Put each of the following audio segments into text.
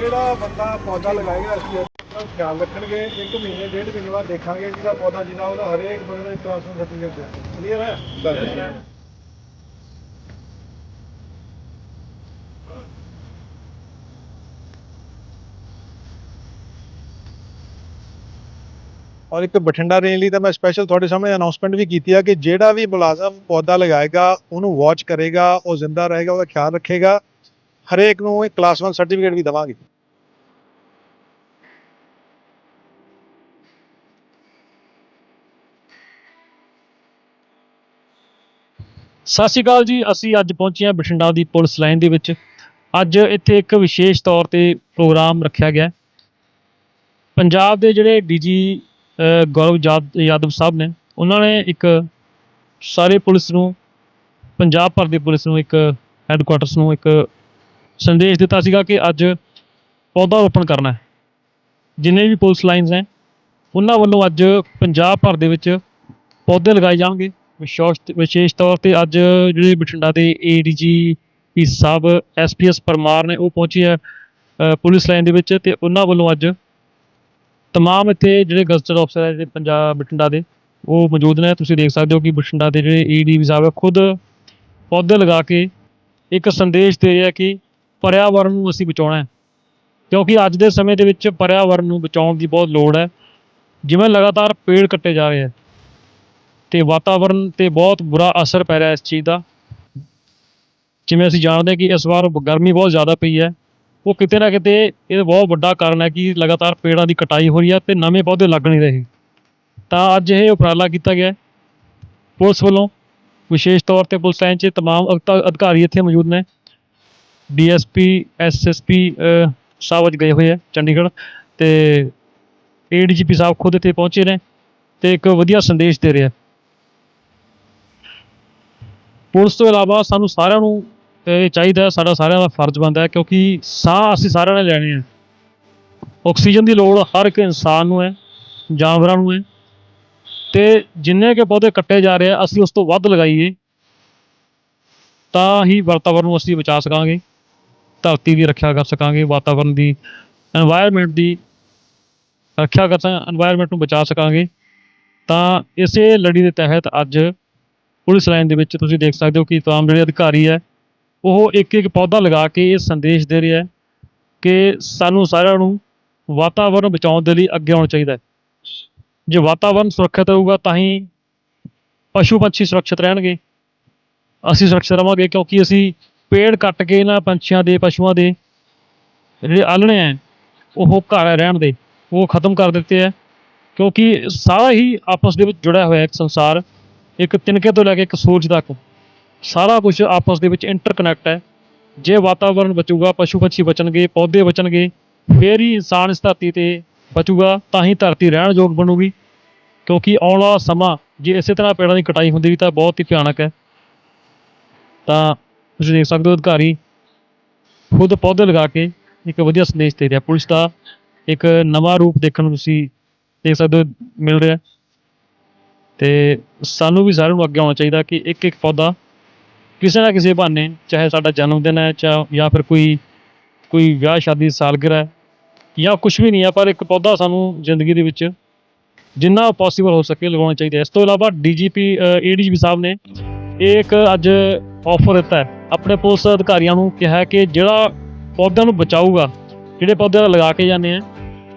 ਜਿਹੜਾ ਬੰਦਾ ਪੌਦਾ ਲਗਾਏਗਾ ਅਸੀਂ ਉਹਦਾ ਖਿਆਲ ਰੱਖਣਗੇ ਇੱਕ ਮਹੀਨੇ ਡੇਢ ਮਹੀਨੇ ਬਾਅਦ ਦੇਖਾਂਗੇ ਜਿਹਦਾ ਪੌਦਾ ਜਿਹਦਾ ਉਹਦਾ ਹਰੇਕ ਬੰਦੇ ਦਾ ਟ੍ਰਾਂਸਫਰ ਸਰਟੀਫਿਕੇਟ ਦੇ ਕਲੀਅਰ ਹੈ? ਔਰ ਇੱਕ ਬਠਿੰਡਾ ਰੇਂਜ ਲਈ ਤਾਂ ਮੈਂ ਸਪੈਸ਼ਲ ਤੁਹਾਡੇ ਸਾਹਮਣੇ ਅਨਾਉਂਸਮੈਂਟ ਵੀ ਕੀਤੀ ਆ ਕਿ ਜਿਹੜਾ ਵੀ ਮੁਲਾਜ਼ਮ ਪੌਦਾ ਲਗਾਏਗਾ ਉਹਨੂੰ ਵਾਚ ਕਰੇਗਾ ਉਹ ਜ਼ਿੰਦਾ ਰਹੇਗਾ ਉਹਦਾ ਖਿਆਲ ਰੱਖੇਗਾ। ਹਰੇਕ ਨੂੰ ਇੱਕ ਕਲਾਸ 1 ਸਰਟੀਫਿਕੇਟ ਵੀ ਦਵਾਂਗੇ। ਸਤਿ ਸ਼੍ਰੀ ਅਕਾਲ ਜੀ, ਅਸੀਂ ਅੱਜ ਪਹੁੰਚੇ ਹਾਂ ਬਠਿੰਡਾ ਦੀ ਪੁਲਿਸ ਲਾਈਨ ਦੇ ਵਿੱਚ। ਅੱਜ ਇੱਥੇ ਇੱਕ ਵਿਸ਼ੇਸ਼ ਤੌਰ ਤੇ ਪ੍ਰੋਗਰਾਮ ਰੱਖਿਆ ਗਿਆ ਪੰਜਾਬ ਦੇ ਜਿਹੜੇ ਡੀਜੀ ਗੌਰਵ ਯਾਦ- ਯਾਦਵ ਸਾਹਿਬ ਨੇ, ਉਹਨਾਂ ਨੇ ਇੱਕ ਸਾਰੇ ਪੁਲਿਸ ਨੂੰ, ਪੰਜਾਬ ਭਰ ਦੀ ਪੁਲਿਸ ਨੂੰ ਇੱਕ ਹੈੱਡਕੁਆਟਰਸ ਨੂੰ ਇੱਕ ਸੰਦੇਸ਼ ਦਿੱਤਾ ਸੀਗਾ ਕਿ ਅੱਜ ਪੌਦਾ ਰੋਪਣ ਕਰਨਾ ਹੈ। ਜਿੰਨੇ ਵੀ ਪੁਲਿਸ ਲਾਈਨਸ ਹੈ, ਉਹਨਾਂ ਵੱਲੋਂ ਅੱਜ ਪੰਜਾਬ ਭਰ ਦੇ ਵਿੱਚ ਪੌਦੇ ਲਗਾਏ ਜਾਣਗੇ। ਵਿਸ਼ੇਸ਼ ਵਿਸ਼ੇਸ਼ ਤੌਰ ਤੇ ਅੱਜ ਜਿਹੜੇ ਬਠਿੰਡਾ ਦੇ ਏਡੀਜੀ ਪੀ ਸਾਹਿਬ ਐਸਪੀਐਸ ਪਰਮਾਰ ਨੇ ਉਹ ਪਹੁੰਚੇ ਹੈ ਪੁਲਿਸ ਲਾਈਨ ਦੇ ਵਿੱਚ ਤੇ ਉਹਨਾਂ ਵੱਲੋਂ ਅੱਜ ਤਮਾਮ ਇੱਥੇ ਜਿਹੜੇ ਗਜ਼ਟਡ ਅਫਸਰ ਹੈ, ਜਿਹੜੇ ਪੰਜਾਬ, ਬਠਿੰਡਾ ਦੇ, ਉਹ ਮੌਜੂਦ ਨੇ। ਤੁਸੀਂ ਦੇਖ ਸਕਦੇ ਹੋ ਕਿ ਬਠਿੰਡਾ ਦੇ ਜਿਹੜੇ ਏਡੀ ਸਾਹਿਬ ਹੈ, ਖੁਦ ਪੌਦੇ ਲਗਾ ਕੇ ਇੱਕ ਸੰਦੇਸ਼ ਦੇ ਰਿਹਾ ਕਿ ਪਰਿਆਵਰਣ ਨੂੰ ਅਸੀਂ ਬਚਾਉਣਾ ਹੈ। ਕਿਉਂਕਿ ਅੱਜ ਦੇ ਸਮੇਂ ਦੇ ਵਿੱਚ ਪਰਿਆਵਰਣ ਨੂੰ ਬਚਾਉਣ ਦੀ ਬਹੁਤ ਲੋੜ ਹੈ। ਜਿਵੇਂ ਲਗਾਤਾਰ ਪੇੜ ਕੱਟੇ ਜਾ ਰਹੇ ਹੈ ਤੇ ਵਾਤਾਵਰਣ ਤੇ ਬਹੁਤ ਬੁਰਾ ਅਸਰ ਪੈ ਰਿਹਾ ਇਸ ਚੀਜ਼ ਦਾ। ਜਿਵੇਂ ਅਸੀਂ ਜਾਣਦੇ ਹਾਂ ਕਿ ਇਸ ਵਾਰ ਗਰਮੀ ਬਹੁਤ ਜ਼ਿਆਦਾ ਪਈ ਹੈ। ਉਹ ਕਿਤੇ ਨਾ ਕਿਤੇ ਇਹ ਬਹੁਤ ਵੱਡਾ ਕਾਰਨ ਹੈ ਕਿ ਲਗਾਤਾਰ ਪੇੜਾਂ ਦੀ ਕਟਾਈ ਹੋ ਰਹੀ ਹੈ ਤੇ ਨਵੇਂ ਪੌਦੇ ਲੱਗ ਨਹੀਂ ਰਹੇ। ਤਾਂ ਅੱਜ ਇਹ ਉਪਰਾਲਾ ਕੀਤਾ ਗਿਆ ਪੁਲਿਸ ਵੱਲੋਂ ਵਿਸ਼ੇਸ਼ ਤੌਰ ਤੇ ਪੁਲਿਸ ਲਾਈਨ 'ਚ ਤਮਾਮ ਅਧਿਕਾ- ਅਧਿਕਾਰੀ ਇੱਥੇ ਮੌਜੂਦ ਨੇ। ਡੀਐਸਪੀ, ਐਸਐਸਪੀ ਸਾਹਿਬ ਅੱਜ ਗਏ ਹੋਏ ਆ, ਚੰਡੀਗੜ੍ਹ ਤੇ ਏਡੀਜੀਪੀ ਸਾਹਿਬ ਖੁਦ ਇੱਥੇ ਪਹੁੰਚੇ ਨੇ ਤੇ ਇੱਕ ਵਧੀਆ ਸੰਦੇਸ਼ ਦੇ ਰਿਹਾ ਪੁਲਿਸ ਤੋਂ ਇਲਾਵਾ ਸਾਨੂੰ ਸਾਰਿਆਂ ਨੂੰ ਇਹ ਚਾਹੀਦਾ ਸਾਡਾ ਸਾਰਿਆਂ ਦਾ ਫਰਜ਼ ਬਣਦਾ ਹੈ ਕਿਉਂਕਿ ਸਾਹ ਅਸੀਂ ਸਾਰਿਆਂ ਨੇ ਲੈਣੇ ਆ। ਆਕਸੀਜਨ ਦੀ ਲੋੜ ਹਰ ਇੱਕ ਇਨਸਾਨ ਨੂੰ ਹੈ, ਜਾਨਵਰਾਂ ਨੂੰ ਹੈ। ਤੇ ਜਿੰਨੇ ਕੇ ਪੌਦੇ ਕੱਟੇ ਜਾ ਰਹੇ ਆ, ਅਸੀਂ ਉਸ ਤੋਂ ਵੱਧ ਲਗਾਈਏ, ਤਾਂ ਹੀ ਵਾਤਾਵਰਣ ਨੂੰ ਅਸੀਂ ਬਚਾ ਸਕਾਂਗੇ। ਧਰਤੀ ਦੀ ਰੱਖਿਆ ਕਰ ਸਕਾਂਗੇ, ਵਾਤਾਵਰਨ ਦੀ এনवायरमेंट ਦੀ ਰੱਖਿਆ ਕਰ ਸਕਾਂਗੇ এনवायरमेंट ਨੂੰ ਬਚਾ ਸਕਾਂਗੇ। ਤਾਂ ਇਸੇ ਲੜੀ ਦੇ ਤਹਿਤ ਅੱਜ ਪੁਲਿਸ ਲਾਈਨ ਦੇ ਵਿੱਚ ਤੁਸੀਂ ਦੇਖ ਸਕਦੇ ਹੋ ਕਿ ਤਮਾਮ ਜਿਹੜੇ ਅਧਿਕਾਰੀ ਹੈ, ਉਹ ਇੱਕ ਇੱਕ ਪੌਦਾ ਲਗਾ ਕੇ ਇਹ ਸੰਦੇਸ਼ ਦੇ ਰਿਹਾ ਹੈ ਕਿ ਸਾਨੂੰ ਸਾਰਿਆਂ ਨੂੰ ਵਾਤਾਵਰਣ ਬਚਾਉਣ ਦੇ ਲਈ ਅੱਗੇ ਆਉਣਾ ਚਾਹੀਦਾ ਹੈ। ਜੇ ਵਾਤਾਵਰਨ ਸੁਰੱਖਿਅਤ ਹੋਊਗਾ ਤਾਂ ਹੀ ਪਸ਼ੂ ਪੰਛੀ ਸੁਰੱਖਿਅਤ ਰਹਿਣਗੇ। ਅਸੀਂ ਸੁਰੱਖਿਅਤ ਰਹਾਂਗੇ ਕਿਉਂਕਿ ਅਸੀਂ ਪੇੜ ਕੱਟ ਕੇ ਇਹਨਾਂ ਪੰਛੀਆਂ ਦੇ, ਪਸ਼ੂਆਂ ਦੇ ਜਿਹੜੇ ਆਲਣੇ ਹੈ ਉਹ ਘਰ ਰਹਿਣ ਦੇ, ਉਹ ਖਤਮ ਕਰ ਦਿੱਤੇ ਹੈ ਕਿਉਂਕਿ ਸਾਰਾ ਹੀ ਆਪਸ ਦੇ ਵਿੱਚ ਜੁੜਿਆ ਹੋਇਆ ਹੈ ਇੱਕ ਸੰਸਾਰ, ਇੱਕ ਤਿਨਕੇ ਤੋਂ ਲੈ ਕੇ ਇੱਕ ਸੂਰਜ ਤੱਕ। ਸਾਰਾ ਕੁਝ ਆਪਸ ਦੇ ਵਿੱਚ ਇੰਟਰਕਨੈਕਟ ਹੈ। ਜੇ ਵਾਤਾਵਰਣ ਬਚੂਗਾ, ਪਸ਼ੂ ਪੰਛੀ ਬਚਣਗੇ, ਪੌਦੇ ਬਚਣਗੇ, ਫੇਰ ਹੀ ਇਨਸਾਨ ਇਸ ਧਰਤੀ ਤੇ ਬਚੂਗਾ, ਤਾਂ ਹੀ ਧਰਤੀ ਰਹਿਣ ਯੋਗ ਬਣੂਗੀ। ਕਿਉਂਕਿ ਆਉਣ ਵਾਲਾ ਸਮਾਂ, ਜੇ ਇਸੇ ਤਰ੍ਹਾਂ ਪੇੜਾਂ ਦੀ ਕਟਾਈ ਹੁੰਦੀ ਰਹੀ ਤਾਂ ਬਹੁਤ ਹੀ ਭਿਆਨਕ ਹੈ। ਤਾਂ ਤੁਸੀਂ ਦੇਖ ਸਕਦੇ ਹੋ ਅਧਿਕਾਰੀ ਖੁਦ ਪੌਦੇ ਲਗਾ ਕੇ ਇੱਕ ਵਧੀਆ ਸੰਦੇਸ਼ ਦੇ ਰਿਹਾ। ਪੁਲਿਸ ਦਾ ਇੱਕ ਨਵਾਂ ਰੂਪ ਦੇਖਣ ਨੂੰ ਤੁਸੀਂ ਦੇਖ ਸਕਦੇ ਹੋ, ਮਿਲ ਰਿਹਾ। ਤੇ ਸਾਨੂੰ ਵੀ ਸਾਰਿਆਂ ਨੂੰ ਅੱਗੇ ਆਉਣਾ ਚਾਹੀਦਾ ਕਿ ਇੱਕ ਇੱਕ ਪੌਦਾ ਕਿਸੇ ਨਾ ਕਿਸੇ ਬਹਾਨੇ, ਚਾਹੇ ਸਾਡਾ ਜਨਮ ਦਿਨ ਹੈ ਚਾ ਜਾਂ ਫਿਰ ਕੋਈ ਕੋਈ ਵਿਆਹ, ਸ਼ਾਦੀ ਦੀ ਸਾਲਗਿਰਾ ਹੈ ਜਾਂ ਕੁਝ ਵੀ ਨਹੀਂ ਹੈ, ਪਰ ਇੱਕ ਪੌਦਾ ਸਾਨੂੰ ਜ਼ਿੰਦਗੀ ਦੇ ਵਿੱਚ ਜਿੰਨਾ ਪੋਸੀਬਲ ਹੋ ਸਕੇ ਲਗਾਉਣਾ ਚਾਹੀਦਾ ਇਸ ਤੋਂ ਇਲਾਵਾ ਡੀਜੀਪੀ ਏਡੀਜੀਪੀ ਸਾਹਿਬ ਨੇ ਇਹ ਇੱਕ ਅੱਜ ਆਫਰ ਦਿੱਤਾ ਹੈ। ਆਪਣੇ ਪੁਲਿਸ ਅਧਿਕਾਰੀਆਂ ਨੂੰ ਕਿਹਾ ਕਿ ਜਿਹੜਾ ਪੌਦਿਆਂ ਨੂੰ ਬਚਾਊਗਾ, ਜਿਹੜੇ ਪੌਦੇ ਲਗਾ ਕੇ ਜਾਂਦੇ ਆ,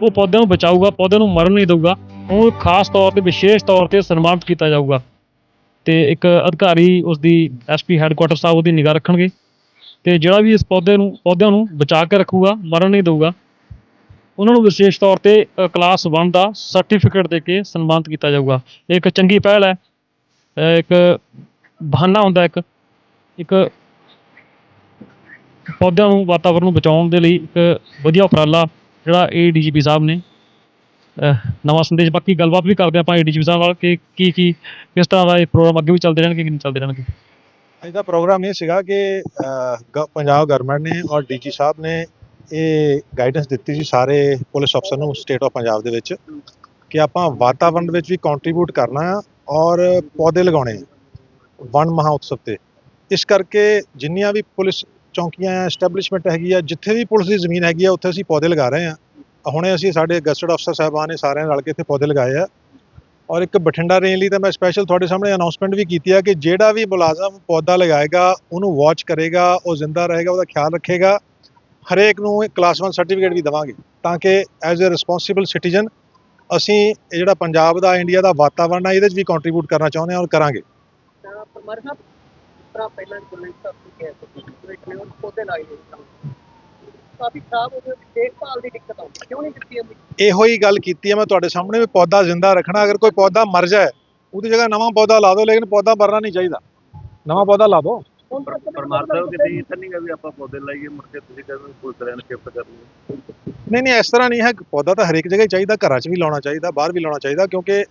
ਉਹ ਪੌਦਿਆਂ ਨੂੰ ਬਚਾਊਗਾ, ਪੌਦਿਆਂ ਨੂੰ ਮਰਨ ਨਹੀਂ ਦੇਊਗਾ ਉਹ ਖਾਸ ਤੌਰ ਤੇ, ਵਿਸ਼ੇਸ਼ ਤੌਰ ਤੇ ਸਨਮਾਨਿਤ ਕੀਤਾ ਜਾਊਗਾ। ਤੇ ਇੱਕ ਅਧਿਕਾਰੀ ਉਸ ਦੀ ਐਸਪੀ ਹੈੱਡਕੁਆਟਰ ਸਾਹਿਬ ਉਹਦੀ ਨਿਗਾਹ ਰੱਖਣਗੇ ਤੇ ਜਿਹੜਾ ਵੀ ਇਸ ਪੌਦੇ ਨੂੰ, ਪੌਦਿਆਂ ਨੂੰ ਬਚਾ ਕੇ ਰੱਖੂਗਾ, ਮਰਨ ਨਹੀਂ ਦੇਊਗਾ, ਉਹਨਾਂ ਨੂੰ ਵਿਸ਼ੇਸ਼ ਤੌਰ ਤੇ ਕਲਾਸ 1 ਦਾ ਸਰਟੀਫਿਕੇਟ ਦੇ ਕੇ ਸਨਮਾਨਿਤ ਕੀਤਾ ਜਾਊਗਾ। ਇੱਕ ਚੰਗੀ ਪਹਿਲ ਹੈ। ਇੱਕ ਬਹਾਨਾ ਹੁੰਦਾ ਇੱਕ ਇੱਕ ਪੌਦਿਆਂ ਨੂੰ, ਵਾਤਾਵਰਨ ਨੂੰ ਬਚਾਉਣ ਦੇ ਲਈ ਇੱਕ ਵਧੀਆ ਉਪਰਾਲਾ ਜਿਹੜਾ ਏਡੀਜੀਪੀ ਸਾਹਿਬ ਨੇ, ਅਹ, ਨਵਾਂ ਸੰਦੇਸ਼। ਬਾਕੀ ਗੱਲਬਾਤ ਵੀ ਕਰਦੇ ਆਪਾਂ ਏਡੀਜੀਪੀ ਸਾਹਿਬ ਨਾਲ ਕਿ ਕੀ ਕੀ, ਕਿਸ ਤਰ੍ਹਾਂ ਦਾ ਇਹ ਪ੍ਰੋਗਰਾਮ ਅੱਗੇ ਵੀ ਚੱਲਦੇ ਰਹਿਣਗੇ, ਕਿ ਨਹੀਂ ਚੱਲਦੇ ਰਹਿਣਗੇ। ਅੱਜ ਦਾ ਪ੍ਰੋਗਰਾਮ ਇਹ ਸੀਗਾ ਕਿ ਪੰਜਾਬ ਗਵਰਨਮੈਂਟ ਨੇ ਔਰ ਡੀਜੀ ਸਾਹਿਬ ਨੇ ਇਹ ਗਾਈਡੈਂਸ ਦਿੱਤੀ ਸੀ ਸਾਰੇ ਪੁਲਿਸ ਅਫਸਰ ਨੂੰ ਸਟੇਟ ਆਫ ਪੰਜਾਬ ਦੇ ਵਿੱਚ ਕਿ ਆਪਾਂ ਵਾਤਾਵਰਣ ਵਿੱਚ ਵੀ ਕੰਟਰੀਬਿਊਟ ਕਰਨਾ ਆ ਔਰ ਪੌਦੇ ਲਗਾਉਣੇ ਆ ਵਨ ਮਹਾ ਉਤਸਵ ਤੇ। ਇਸ ਕਰਕੇ ਜਿੰਨੀਆਂ ਵੀ ਪੁਲਿਸ ਚੌਂਕੀਆਂ ਆ ਐਸਟੈਬਲਿਸ਼ਮੈਂਟ ਹੈਗੀ ਆ, ਜਿੱਥੇ ਵੀ ਪੁਲਿਸ ਦੀ ਜ਼ਮੀਨ ਹੈਗੀ ਆ, ਉੱਥੇ ਅਸੀਂ ਪੌਦੇ ਲਗਾ ਰਹੇ ਆ। ਹੁਣੇ ਅਸੀਂ ਸਾਡੇ ਗਸਟਡ ਅਫਸਰ ਸਾਹਿਬਾਨ ਨੇ ਸਾਰਿਆਂ ਨੇ ਰਲ ਕੇ ਇੱਥੇ ਪੌਦੇ ਲਗਾਏ ਆ। ਔਰ ਇੱਕ ਬਠਿੰਡਾ ਰੇਂਜ ਲਈ ਤਾਂ ਮੈਂ ਸਪੈਸ਼ਲ ਤੁਹਾਡੇ ਸਾਹਮਣੇ ਅਨਾਉਂਸਮੈਂਟ ਵੀ ਕੀਤੀ ਆ ਕਿ ਜਿਹੜਾ ਵੀ ਮੁਲਾਜ਼ਮ ਪੌਦਾ ਲਗਾਏਗਾ, ਉਹਨੂੰ ਵਾਚ ਕਰੇਗਾ, ਉਹ ਜ਼ਿੰਦਾ ਰਹੇਗਾ, ਉਹਦਾ ਖਿਆਲ ਰੱਖੇਗਾ। ਹਰੇਕ ਨੂੰ ਕਲਾਸ 1 ਸਰਟੀਫਿਕੇਟ ਵੀ ਦੇਵਾਂਗੇ, ਤਾਂ ਕਿ ਐਜ਼ ਅ ਰਿਸਪੌਂਸਿਬਲ ਸਿਟੀਜ਼ਨ ਅਸੀਂ ਇਹ ਜਿਹੜਾ ਪੰਜਾਬ ਦਾ ਇੰਡੀਆ ਦਾ ਵਾਤਾਵਰਣ ਆ, ਇਹਦੇ 'ਚ ਵੀ ਕੰਟਰੀਬਿਊਟ ਕਰਨਾ ਚਾਹੁੰਦੇ ਹਾਂ ਔਰ ਕਰਾਂਗੇ। ਤਾਂ ਪਰਮਾਰ ਸਾਹਿਬ ਤਰਾ ਪਹਿਲਾਂ ਗੁਰਮੀਤ ਸਾਹਿਬ ਨੂੰ ਕਿਹਾ ਸੀ। ਕਿ ਇੱਕ ਨੇ ਉਹ ਪੌਦੇ ਲਾਏ ਹੋਏ ਸਨ ਕਾਫੀ ਖਰਾਬ ਹੋ ਗਏ ਦੇਖਭਾਲ ਦੀ ਦਿੱਕਤ ਆਉਂਦੀ ਕਿਉਂ ਨਹੀਂ ਦਿੱਤੀ ਜਾਂਦੀ? ਇਹੋ ਹੀ ਗੱਲ ਕੀਤੀ ਹੈ ਮੈਂ ਤੁਹਾਡੇ ਸਾਹਮਣੇ ਵੀ ਪੌਦਾ ਜ਼ਿੰਦਾ ਰੱਖਣਾ ਅਗਰ ਕੋਈ ਪੌਦਾ ਮਰ ਜਾਏ ਉਹਦੀ ਜਗ੍ਹਾ ਨਵਾਂ ਪੌਦਾ ਲਾ ਦਿਓ ਲੇਕਿਨ ਪੌਦਾ ਮਰਨਾ ਨਹੀਂ ਚਾਹੀਦਾ। ਨਵਾਂ ਪੌਦਾ ਲਾ ਦਿਓ। ਤਾਂ ਪਰਮਾਰ ਸਾਹਿਬ ਕਿਤੇ ਇਹ ਤਾਂ ਨਹੀਂ ਵੀ ਆਪਾਂ ਪੌਦੇ ਲਾਈਏ ਮੁੜ ਕੇ ਤੁਸੀਂ ਕਹਿੰਦੇ ਪੁਲਿਸ ਵਾਲਿਆਂ ਨੇ ਸ਼ਿਫਟ ਕਰ ਲਈ ਨਹੀਂ ਨਹੀਂ ਇਸ ਤਰ੍ਹਾਂ ਨਹੀਂ ਹੈ। ਪੌਦਾ ਤਾਂ ਹਰੇਕ ਜਗ੍ਹਾ ਹੀ ਚਾਹੀਦਾ ਘਰਾਂ 'ਚ ਵੀ ਲਾਉਣਾ ਚਾਹੀਦਾ ਬਾਹਰ ਵੀ ਲਾਉਣਾ ਚਾਹੀਦਾ ਕਿਉਂਕਿ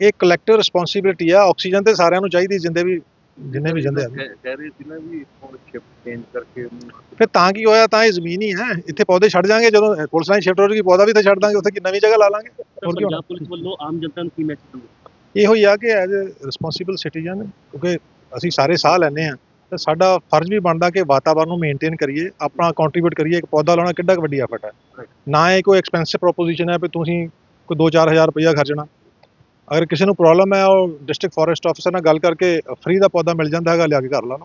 ਇਹ ਕਲੈਕਟਿਵ ਰਿਸਪੌਂਸਿਬਿਲਿਟੀ ਆ ਆਕਸੀਜਨ ਤੇ ਸਾਰਿਆਂ ਨੂੰ ਚਾਹੀਦੀ ਜਿੰਦੇ ਵੀ ਜਿੰਨੇ ਵੀ ਜਿੰਦੇ ਆ। ਕਹਿ ਕਹਿ ਰਹੇ ਸੀ ਨਾ ਵੀ ਹੁਣ ਸ਼ਿਫਟ ਚੇਂਜ ਕਰਕੇ ਉਹਨੂੰ ਫਿਰ ਤਾਂ ਕੀ ਹੋਇਆ ਤਾਂ ਇਹ ਜ਼ਮੀਨ ਹੀ ਹੈ। ਇੱਥੇ ਪੌਦੇ ਛੱਡ ਜਾਾਂਗੇ ਜਦੋਂ ਪੁਲਿਸ ਲਾਈਨ ਸ਼ਿਫਟ ਹੋ ਪੌਦਾ ਵੀ ਤਾਂ ਛੱਡ ਦਾਂਗੇ ਉੱਥੇ ਕਿ ਨਵੀਂ ਜਗ੍ਹਾ ਲਾ ਲਾਂਗੇ? ਹੋਰ ਕੀ ਹੋਣਾ? ਪੰਜਾਬ ਪੁਲਿਸ ਵੱਲੋਂ ਆਮ ਜਨਤਾ ਨੂੰ ਕੀ ਮੈਸੇਜ ਦੂਗੇ ਇਹੋ ਹੀ ਆ ਕਿ ਐਜ਼ ਅ ਰਿਸਪੌਂਸਿਬਲ ਸਿਟੀਜ਼ਨ ਕਿਉਂਕਿ ਅਸੀਂ ਸਾਰੇ ਸਾਹ ਲੈਂਦੇ ਆ ਤੇ ਸਾਡਾ ਫਰਜ਼ ਵੀ ਬਣਦਾ ਕਿ ਵਾਤਾਵਰਨ ਨੂੰ ਮੇਨਟੇਨ ਕਰੀਏ ਆਪਣਾ ਕੰਟਰੀਬਿਊਟ ਕਰੀਏ ਇੱਕ ਪੌਦਾ ਲਾਉਣਾ ਕਿੱਡਾ ਕੁ ਵੱਡੀ ਐਫਰਟ ਹੈ। ਨਾ ਇਹ ਕੋਈ ਐਕਸਪੈਂਸਿਵ ਪ੍ਰੋਪੋਜੀਸ਼ਨ ਹੈ ਵੀ ਤੁਸੀਂ ਕੋਈ 2-4000 ਰੁਪਇਆ ਖਰਚਣਾ। ਅਗਰ ਕਿਸੇ ਨੂੰ ਪ੍ਰੋਬਲਮ ਹੈ, ਉਹ ਡਿਸਟ੍ਰਿਕਟ ਫੋਰੈਸਟ ਆਫਿਸਰ ਨਾਲ ਗੱਲ ਕਰਕੇ ਫ੍ਰੀ ਦਾ ਪੌਦਾ ਮਿਲ ਜਾਂਦਾ ਹੈਗਾ, ਲਿਆ ਕੇ ਘਰ ਲਾ